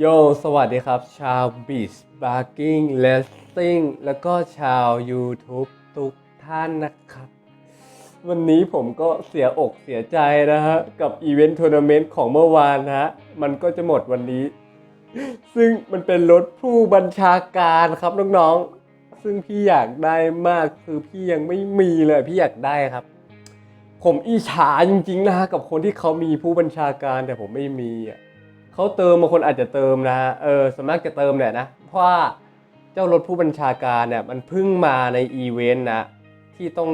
โย สวัสดีครับ ชาว Beach Barking l e s s i n g แล้วก็ชาว YouTube ทุกท่านนะครับ วันนี้ผมก็เสียอกเสียใจนะฮะ กับอีเวนต์ทัวร์นาเมนต์ของเมื่อวานนะฮะ มันก็จะหมดวันนี้ ซึ่งมันเป็นรถผู้บัญชาการครับน้องๆ ซึ่งพี่อยากได้มากคือพี่ยังไม่มีเลยพี่อยากได้ครับ ผมอิจฉาจริงๆนะฮะกับคนที่เขามีผู้บัญชาการแต่ผมไม่มีอะ เขาเติมบางคนอาจจะเติมนะฮะเออส่วนมากจะเติมแหละนะ เพราะว่าเจ้ารถผู้บัญชาการเนี่ยมันเพิ่งมาในอีเวนต์นะที่ต้อง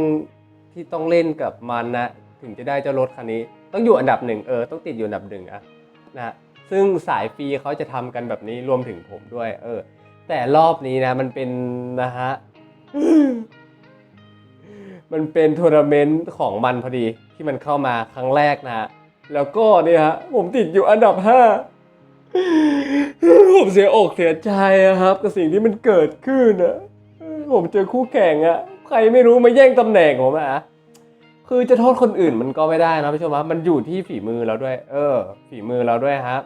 ที่ต้องเล่นกับมันนะ ถึงจะได้เจ้ารถคันนี้ ต้องอยู่อันดับหนึ่งเออต้องติดอยู่อันดับหนึ่งอะนะซึ่งสายฟรีเขาจะทำกันแบบนี้รวมถึงผมด้วย เออ แต่รอบนี้นะมันเป็นนะฮะมันเป็นทัวร์นาเมนต์ของมันพอดีที่มันเข้ามาครั้งแรกนะฮะ แล้วก็เนี่ยฮะผมติดอยู่อันดับห้าผมเสียอกเสียใจอะครับ กับสิ่งที่มันเกิดขึ้นอะผมเจอคู่แข่งอะใครไม่รู้มาแย่งตำแหน่งผมอะคือจะโทษคนอื่นมันก็ไม่ได้นะผู้ชมครับมันอยู่ที่ฝีมือเราด้วย เออ ฝีมือเราด้วยครับ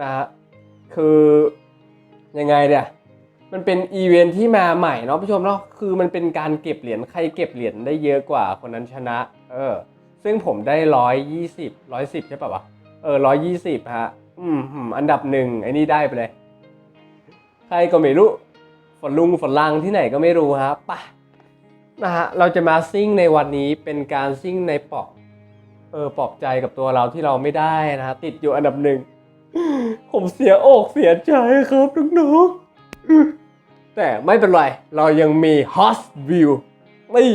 นะฮะคือยังไงเนี่ยมันเป็นอีเวนท์ที่มาใหม่เนาะผู้ชมเนาะคือมันเป็นการเก็บเหรียญใครเก็บเหรียญได้เยอะกว่าคนนั้นชนะ เออ ซึ่งผมได้ร้อยยี่สิบร้อยสิบใช่ป่าวะเออร้อยยี่สิบฮะ อืมอันดับหนึ่งไอ้นี่ได้ไปเลย ใครก็ไม่รู้ ฝนลุงฝนลังที่ไหนก็ไม่รู้ฮะป่ะนะฮะ เราจะมาซิ่งในวันนี้เป็นการซิ่งในปอบเออปอบใจกับตัวเราที่เราไม่ได้นะฮะ ติดอยู่อันดับหนึ่ง ผมเสียอกเสียใจครับน้องๆแต่ไม่เป็นไร เรายังมี Host View นี่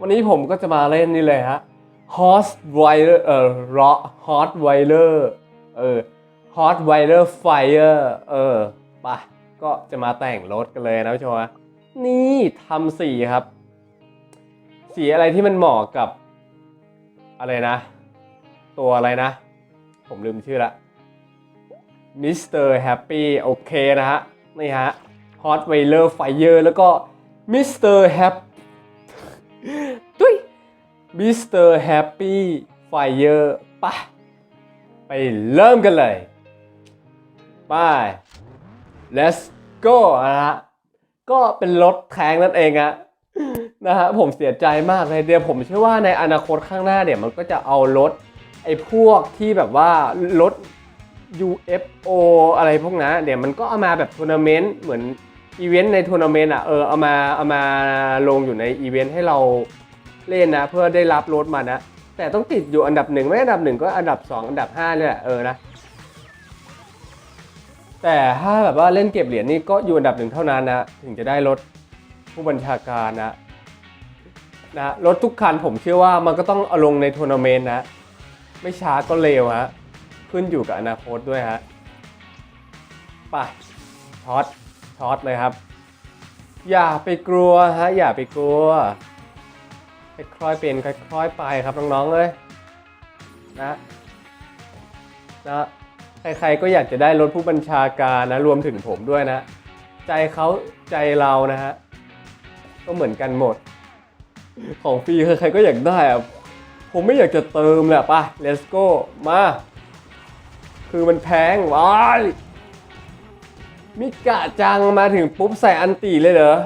วันนี้ผมก็จะมาเล่นนี่เลยฮะ Host Wire เอ่อ Rock Hot Wire เออ Hot Wire Fire เออไปะก็จะมาแต่งรถกันเลยนะผู้ชมนะนี่ทำสีครับ สีอะไรที่มันเหมาะกับ อะไรนะ ตัวอะไรนะ ผมลืมชื่อละมิสเตอร์แฮปปี้โอเคนะฮะ นี่ฮะ Hot w a i l e r Fire แล้วก็มิสเตอร์แฮป มิสเตอร์แฮปปี้ไฟเออร์ไปไปเริ่มกันเลยไป let's go นะฮะก็เป็นรถแทงนั่นเองอะนะฮะผมเสียใจมากเลยเดียวผมเชื่อว่าในอนาคตข้างหน้าเดี๋ยวมันก็จะเอารถไอ้พวกที่แบบว่ารถ UFO อะไรพวกนั้นเดี๋ยวมันก็เอามาแบบทัวร์นาเมนต์เหมือนอีเวนต์ในทัวร์นาเมนต์อะเออเอามาเอามาลงอยู่ในอีเวนต์ให้เรา เล่นนะ เพื่อได้รับรถมานะ แต่ต้องติดอยู่อันดับหนึ่งไม่อันดับหนึ่งก็อันดับสองอันดับห้าเนี่ยเออนะแต่ถ้าแบบว่าเล่นเก็บเหรียญนี่ก็อยู่อันดับหนึ่งเท่านั้นนะ ถึงจะได้รถผู้บัญชาการนะนะรถทุกคันผมเชื่อว่ามันก็ต้องเอาลงในทัวร์นาเมนต์นะ ไม่ช้าก็เร็วฮะขึ้นอยู่กับอนาคตด้วยฮะไปช็อตช็อตเลยครับ อย่าไปกลัวฮะอย่าไปกลัว ค่อยๆเป็นค่อยๆไปครับน้องๆเลยนะนะใครๆก็อยากจะได้รถผู้บัญชาการนะรวมถึงผมด้วยนะ ใจเขาใจเรานะฮะก็เหมือนกันหมด ของฟรีใครๆก็อยากได้อะผมไม่อยากจะเติมแหละป่ะ let's go มา คือมันแพงว้ายมิกะจังมาถึงปุ๊บใส่อันตีเลยเหรอ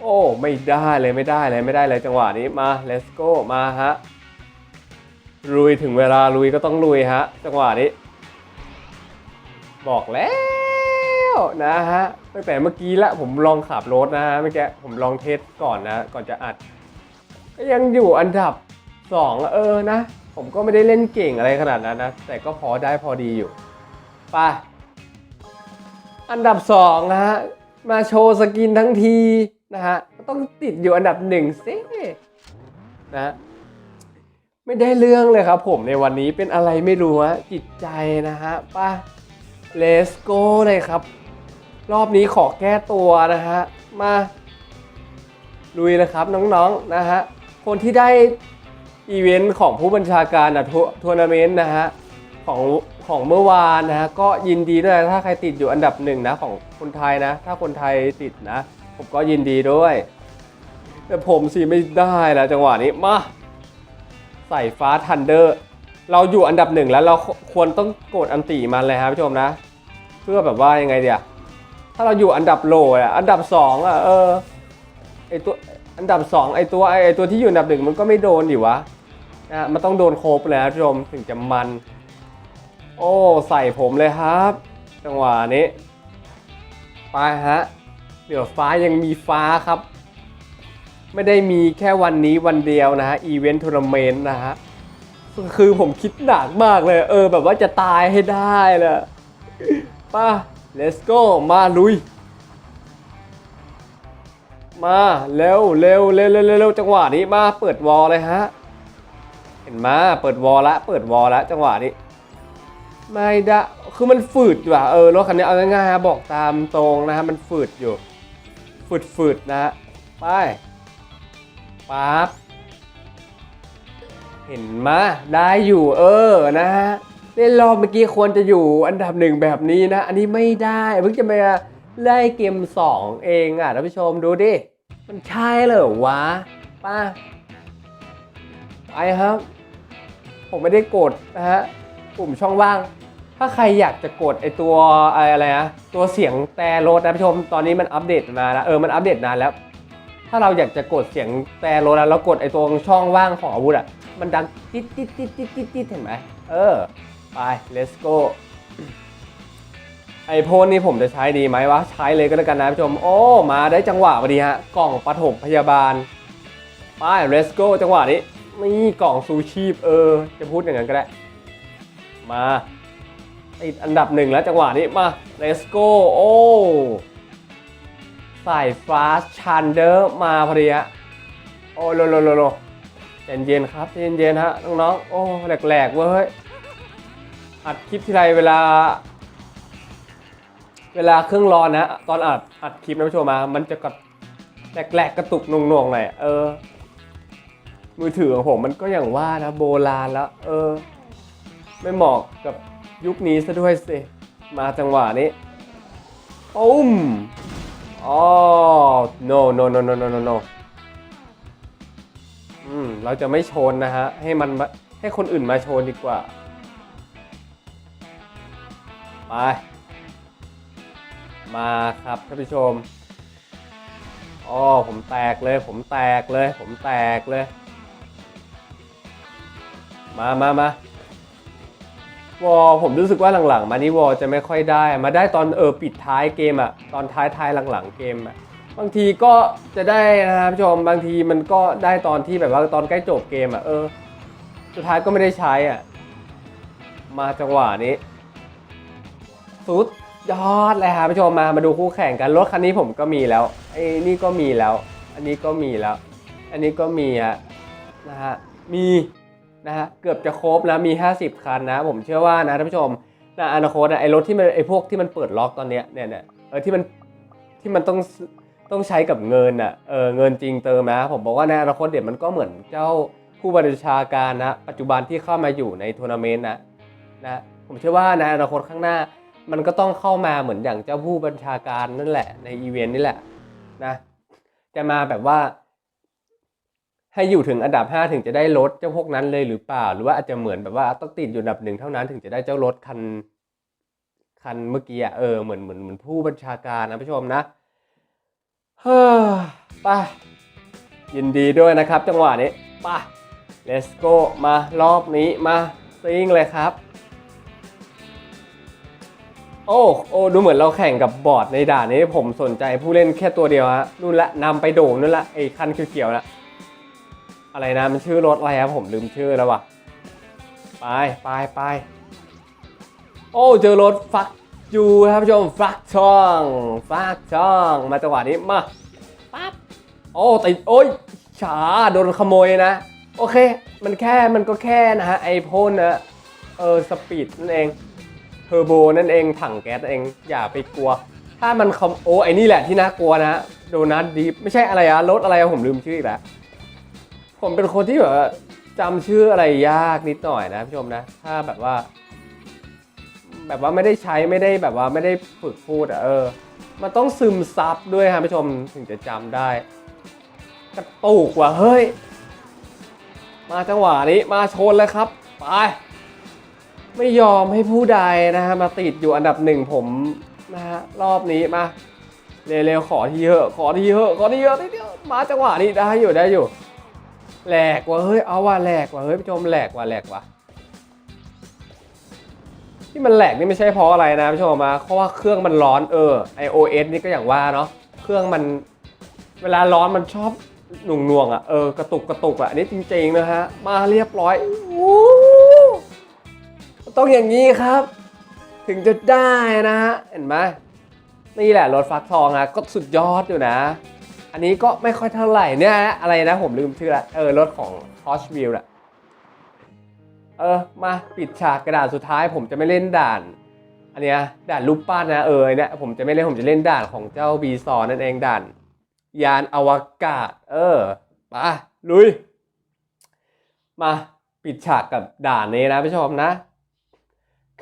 โอ้ ไม่ได้เลยไม่ได้เลยไม่ได้เลยจังหวะนี้มา let's go มาฮะลุยถึงเวลาลุยก็ต้องลุยฮะ จังหวะนี้ บอกแล้วนะฮะตั้งแต่เมื่อกี้ละผมลองขับรถนะฮะเมื่อกี้ผมลองเทสก่อนนะก่อนจะอัด ก็ยังอยู่อันดับสองเออนะ ผมก็ไม่ได้เล่นเก่งอะไรขนาดนั้นนะ แต่ก็พอได้พอดีอยู่ไปอันดับสองนะฮะมาโชว์สกินทั้งที นะฮะต้องติดอยู่อันดับหนึ่งสินะฮะไม่ได้เรื่องเลยครับผมในวันนี้เป็นอะไรไม่รู้ฮะจิตใจนะฮะป้าเลสโก้เลยครับ รอบนี้ขอแก้ตัวนะฮะ มาลุยนะครับน้องๆนะฮะ คนที่ได้อีเวนต์ของผู้บัญชาการอะทัวร์นาเมนต์นะฮะของของเมื่อวานนะฮะก็ยินดีด้วยถ้าใครติดอยู่อันดับหนึ่งนะของคนไทยนะ ถ้าคนไทยติดนะ ผมก็ยินดีด้วย แต่ผมสิไม่ได้แล้วจังหวะนี้มา ใส่ฟ้าทันเดอร์ เราอยู่อันดับหนึ่งแล้วเราควรต้องกดอันติมันเลยครับผู้ชมนะ เพื่อแบบว่ายังไงเดียถ้าเราอยู่อันดับโลอะอันดับสองอะเออไอตัวอันดับสองไอตัวไอตัวที่อยู่อันดับหนึ่งมันก็ไม่โดนดิวะนะมันต้องโดนโคบเลยนะผู้ชมถึงจะมัน โอ้ใส่ผมเลยครับ จังหวะนี้ ไปฮะ เหลือฟ้ายังมีฟ้าครับ ไม่ได้มีแค่วันนี้วันเดียวนะฮะอีเวนต์ทัวร์นาเมนต์นะฮะคือผมคิดหนักมากเลย เออ แบบว่าจะตายให้ได้เลยป้า let's go มาลุย มาเร็วเร็วเร็วเร็วเร็วจังหวะนี้มาเปิดวอลเลยฮะ เห็นมาเปิดวอลละ เปิดวอลละ จังหวะนี้ ไม่ได้ คือมันฝืดว่ะเออรถคันนี้เอาง่ายๆบอกตามตรงนะฮะมันฝืดอยู่ ฝืดฝืดๆนะไปปั๊บเห็นมาได้อยู่เออนะฮะเล่นรอบเมื่อกี้ควรจะอยู่อันดับหนึ่งแบบนี้นะ อันนี้ไม่ได้เพิ่งจะมาไล่เกม 2 เองอะท่านผู้ชมดูดิ มันใช่เหรอวะป้าไปครับ ผมไม่ได้กดนะฮะปุ่มช่องว่าง ถ้าใครอยากจะกดไอตัวอะไรนะตัวเสียงแต่รถนะผู้ชมตอนนี้มันอัปเดตมาแล้วเออมันอัปเดตนานแล้ว ถ้าเราอยากจะกดเสียงแต่รถแล้วเรากดไอตัวช่องว่างของอาวุธอะมันดังติดติดติดติดติดติดเห็นไหมเออไป let's go ไอโพนนี่ผมจะใช้ดีไหมวะใช้เลยก็แล้วกันนะผู้ชม โอ้ มาได้จังหวะพอดีฮะ กล่องปฐมพยาบาลไป let's go จังหวะนี้นี่กล่องซูชีพเออ จะพูดอย่างนั้นก็ได้ มา ติดอันดับหนึ่งแล้วจังหวะนี้มา let's go โอ้ใส่ฟาสชันเดอร์มาพอดีฮะโอ้โลโลโลโลใจเย็นครับใจเย็นฮะน้องๆโอ้แหลกๆเว้ยอัดคลิปทีไรเวลา เวลาเครื่องร้อนนะตอนอัดอัดคลิปนะผู้ชมมามันจะกระแหลกๆกระตุกหน่วงๆหน่อยเออ มือถือของผมมันก็อย่างว่านะโบราณแล้ว เออ ไม่เหมาะกับ ยุคนี้ซะด้วยสิ มาจังหวะนี้ปุ้มอ๋อ no no no no no no no อืม เราจะไม่โชนนะฮะ ให้มันมาให้คนอื่นมาโชนดีกว่า ไป มาครับท่านผู้ชมอ๋อผมแตกเลย ผมแตกเลย ผมแตกเลย มามามา วอลผมรู้สึกว่าหลังๆ มานี่วอลจะไม่ค่อยได้ มาได้ตอนเออปิดท้ายเกมอะตอนท้ายท้ายๆหลังๆเกมอะบางทีก็จะได้นะครับผู้ชมบางทีมันก็ได้ตอนที่แบบว่าตอนใกล้จบเกมอะเออ สุดท้ายก็ไม่ได้ใช้อะมาจังหวะนี้ สุดยอดเลยครับผู้ชมมามาดูคู่แข่งกันรถคันนี้ผมก็มีแล้วไอ้นี่ก็มีแล้ว อันนี้ก็มีแล้ว อันนี้ก็มีอะนะฮะมี นะฮะเกือบจะครบแล้วมี 50 คันนะ ผมเชื่อว่านะท่านผู้ชมนะอนาคตอะไอ้รถที่มันไอ้พวกที่มันเปิดล็อกตอนเนี้ยเนี่ยเนี่ยเออที่มันที่มันต้องต้องใช้กับเงินอะเออเงินจริงเติมนะผมบอกว่าในอนาคตเดี๋ยวมันก็เหมือนเจ้าผู้บัญชาการนะปัจจุบันที่เข้ามาอยู่ในทัวร์นาเมนต์นะนะผมเชื่อว่าในอนาคตข้างหน้า มันก็ต้องเข้ามาเหมือนอย่างเจ้าผู้บัญชาการนั่นแหละในอีเวนต์นี่แหละนะจะมาแบบว่า ให้อยู่ถึงอันดับ 5 ถึงจะได้รถเจ้าพวกนั้นเลยหรือเปล่า หรือว่าอาจจะเหมือนแบบว่าต้องติดอยู่อันดับหนึ่งเท่านั้นถึงจะได้เจ้ารถคันคันเมื่อกี้อะเออเหมือนเหมือนเหมือนผู้บัญชาการนะผู้ชมนะเฮ้อไปยินดีด้วยนะครับ จังหวะนี้ไป let's go มารอบนี้มาซิงเลยครับ โอ้โอ้ดูเหมือนเราแข่งกับบอร์ดในด่านนี้ผมสนใจผู้เล่นแค่ตัวเดียวฮะนู่นละนำไปโด่งนู่นละไอ้คันเขียวๆนะ อะไรนะ มันชื่อรถอะไรครับผมลืมชื่อแล้ววะไปไปไปโอ้เจอรถฟักจูครับผู้ชมฟักช่องฟักช่อง มาจังหวะนี้มาปั๊บโอ้ติดโอ้ยฉาโดนขโมยนะ โอเค มันแค่มันก็แค่นะฮะไอพ่นนะเออสปีดนั่นเองเทอร์โบนั่นเองถังแก๊สเองอย่าไปกลัว ถ้ามันคอมโอ้ไอนี่แหละที่น่ากลัวนะโดนัทดีไม่ใช่อะไรอะรถอะไรอะผมลืมชื่ออีกแล้ว ผมเป็นคนที่แบบว่าจำชื่ออะไรยากนิดหน่อยนะผู้ชมนะ ถ้าแบบว่า แบบว่าไม่ได้ใช้ไม่ได้แบบว่าไม่ได้ฝึกพูดอะเออ มันต้องซึมซับด้วยครับผู้ชมถึงจะจำได้กระตุกว่ะเฮ้ย มาจังหวะนี้มาชนเลยครับไปไม่ยอมให้ผู้ใดนะฮะมาติดอยู่อันดับหนึ่งผมนะฮะรอบนี้มาเร็วๆขอที่เยอะขอที่เยอะขอที่เยอะนิดเดียวมาจังหวะนี้ได้อยู่ได้อยู่ แหลกว่ะเฮ้ยเอาว่ะแหลกว่ะเฮ้ยผู้ชมแหลกว่ะแหลกว่ะที่มันแหลกนี่ไม่ใช่เพราะอะไรนะผู้ชมมาเพราะว่าเครื่องมันร้อนเออ iOS นี่ก็อย่างว่าเนาะเครื่องมันเวลาร้อนมันชอบหน่วงหน่วงอะเออกระตุกกระตุกอะอันนี่จริงๆนะฮะมาเรียบร้อยอู้ต้องอย่างนี้ครับ ถึงจะได้นะฮะเห็นไหมนี่แหละรถฟักทองอะก็สุดยอดอยู่นะ อันนี้ก็ไม่ค่อยเท่าไหร่เนี่ยนะอะไรนะผมลืมชื่อละเออรถของ h o s v i l l อะเออมาปิดฉากกระดาษสุดท้าย ผมจะไม่เล่นด่าน อันเนี้ยด่านรูปปั้นนะเออเนี่ยผมจะไม่เล่นผมจะเล่นด่านของเจ้าบีซอนนั่นเองด่าน ยานอวกาศ เออมาลุย มาปิดฉากกับด่านนี้นะผู้ชมนะ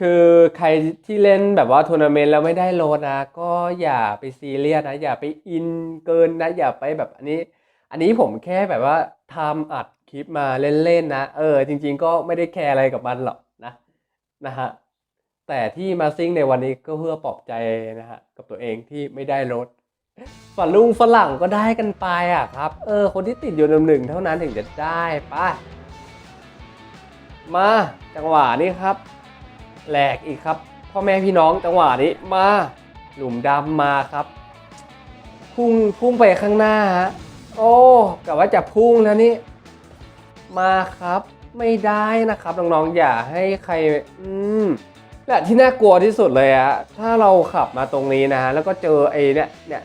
คือใครที่เล่นแบบว่าทัวร์นาเมนต์แล้วไม่ได้โลดนะ ก็อย่าไปซีเรียสนะ อย่าไปอินเกินนะ อย่าไปแบบอันนี้ อันนี้ผมแค่แบบว่าทำอัดคลิปมาเล่นๆนะ เออ จริง ๆ ก็ไม่ได้แคร์อะไรกับมันหรอกนะนะฮะแต่ที่มาซิ่งในวันนี้ก็เพื่อปลอบใจนะฮะกับตัวเองที่ไม่ได้รถฝรั่งลุงฝรั่งก็ได้กันไปอะครับ เออ คนที่ติดอยู่ลำหนึ่งเท่านั้นถึงจะได้ไป่ะมาจังหวะนี้ครับ แหลกอีกครับพ่อแม่พี่น้องจังหวะนี้มาหลุมดำมาครับ พุ่งพุ่งไปข้างหน้าฮะโอ้กะว่าจะพุ่งแล้วนี่มาครับ ไม่ได้นะครับน้องๆอย่าให้ใคร อืมและที่น่ากลัวที่สุดเลยอะถ้าเราขับมาตรงนี้นะฮะแล้วก็เจอไอ้เนี่ยเนี่ย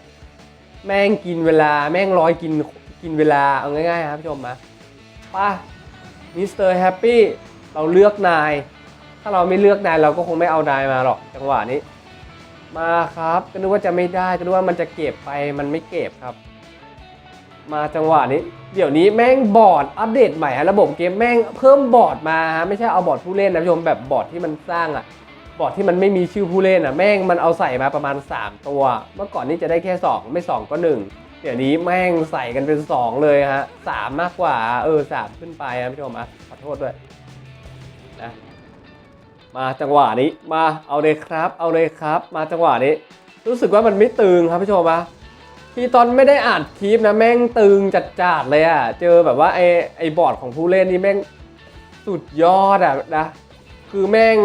แม่งกินเวลาแม่งร้อยกินกินเวลาเอาง่ายๆครับผู้ชมมาป่ะมิสเตอร์แฮปปี้เราเลือกนาย ถ้าเราไม่เลือกนายเราก็คงไม่เอานายมาหรอกจังหวะนี้ มาครับก็นึกว่าจะไม่ได้ก็นึกว่ามันจะเก็บไปมันไม่เก็บครับ มาจังหวะนี้ เดี๋ยวนี้แม่งบอร์ดอัปเดตใหม่ฮะระบบเกมแม่งเพิ่มบอร์ดมาฮะไม่ใช่เอาบอร์ดผู้เล่นนะผู้ชมแบบบอร์ดที่มันสร้างอะบอร์ดที่มันไม่มีชื่อผู้เล่นอะแม่งมันเอาใส่มาประมาณ 3 ตัว เมื่อก่อนนี่จะได้แค่ 2 ไม่ 2 ก็ 1 เดี๋ยวนี้แม่งใส่กันเป็น 2 เลยฮะสามมากกว่าเออสามขึ้นไปนะผู้ชมอะขอโทษด้วย มาจังหวะนี้มาเอาเลยครับ เอาเลยครับ มาจังหวะนี้ รู้สึกว่ามันไม่ตึงครับผู้ชมอะที่ตอนไม่ได้อ่านคลิปนะแม่งตึงจัดๆเลยอะเจอแบบว่าไอไอบอร์ดของผู้เล่นนี่แม่งสุดยอดอะนะคือแม่ง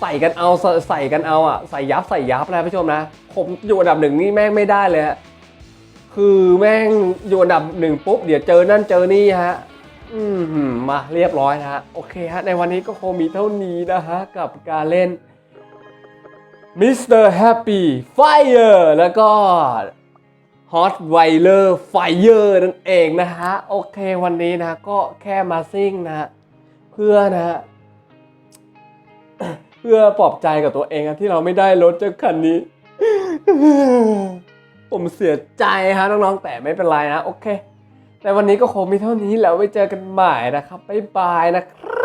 ใส่กันเอาใส่กันเอาอะใส่ยับใส่ยับนะผู้ชมนะผมอยู่อันดับหนึ่งนี่แม่งไม่ได้เลยคือแม่งอยู่อันดับหนึ่งปุ๊บเดี๋ยวเจอนั่นเจอนี่ฮะ อืมมาเรียบร้อยนะฮะโอเคฮะในวันนี้ก็คงมีเท่านี้นะฮะ กับการเล่น Mr. Happy Fire แล้วก็ Hot w i l e r Fire นั่นเองนะฮะ โอเควันนี้นะก็แค่มาซิ่งนะเพื่อนะเพื่อปลอบใจกับตัวเองอะที่เราไม่ได้รถจากคันนี้ ผมเสียใจฮะน้องๆแต่ไม่เป็นไรนะ โอเค แต่วันนี้ก็คงมีเท่านี้แล้วไว้เจอกันใหม่นะครับบ๊ายบายนะครับ